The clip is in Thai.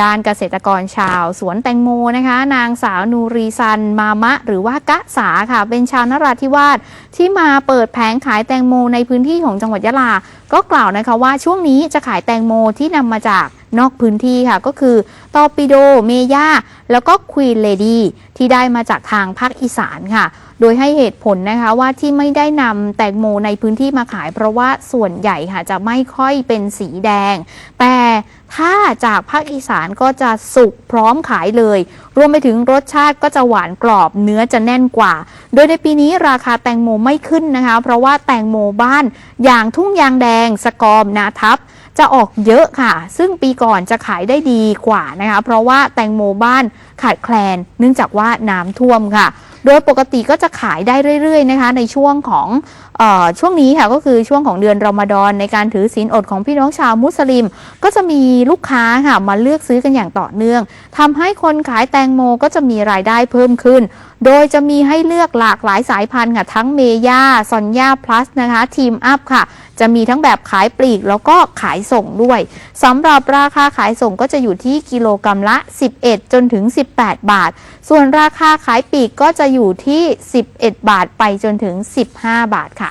ด้านเกษตรกรชาวสวนแตงโมนะคะ นางสาวนูรีซันมามะ หรือว่ากะสาค่ะ เป็นชาวนราธิวาสที่มาเปิดแผงขายแตงโมในพื้นที่ของจังหวัดยะลา ก็กล่าวนะคะว่าช่วงนี้จะขายแตงโมที่นำมาจากนอกพื้นที่ค่ะ ก็คือตอปิโดเมย่าแล้วก็ควีนเลดี้ที่ได้มาจากทางภาคอีสานค่ะ โดยให้เหตุผลนะคะว่าที่ไม่ได้นำแตงโมในพื้นที่มาขาย เพราะว่าส่วนใหญ่ค่ะจะไม่ค่อยเป็นสีแดง แต่ ถ้าจากภาคอีสานก็จะสุกพร้อมขายเลย รวมไปถึงรสชาติก็จะหวานกรอบเนื้อจะแน่นกว่า โดยในปีนี้ราคาแตงโมไม่ขึ้นนะคะ เพราะว่าแตงโมบ้าน อย่างทุ่งยางแดง สกอมนาทับ จะออกเยอะค่ะ ซึ่งปีก่อนจะขายได้ดีกว่านะคะ เพราะว่าแตงโมบ้านขาดแคลน เนื่องจากว่าน้ำท่วมค่ะ โดยปกติก็จะขายได้เรื่อยๆนะคะในช่วงของออช่วงนี้ค่ะก็คือช่วงของเดือนรอมฎอนในการถือศีลอดของพี่น้องชาวมุสลิม ก็จะมีลูกค้าค่ะมาเลือกซื้อกันอย่างต่อเนื่องทำให้คนขายแตงโมก็จะมีรายได้เพิ่มขึ้น โดยจะมีให้เลือกหลากหลายสายพันธุ์ค่ะทั้งเมย่าซอนย่าพลัสนะคะทีมอัพค่ะ จะมีทั้งแบบขายปลีกแล้วก็ขายส่งด้วยสำหรับราคาขายส่งก็จะอยู่ที่กิโลกรรัมละ 11 จนถึง 18 บาท ส่วนราคาขายปลีกก็จะอยู่ที่ 11 บาทไปจนถึง 15 บาทค่ะ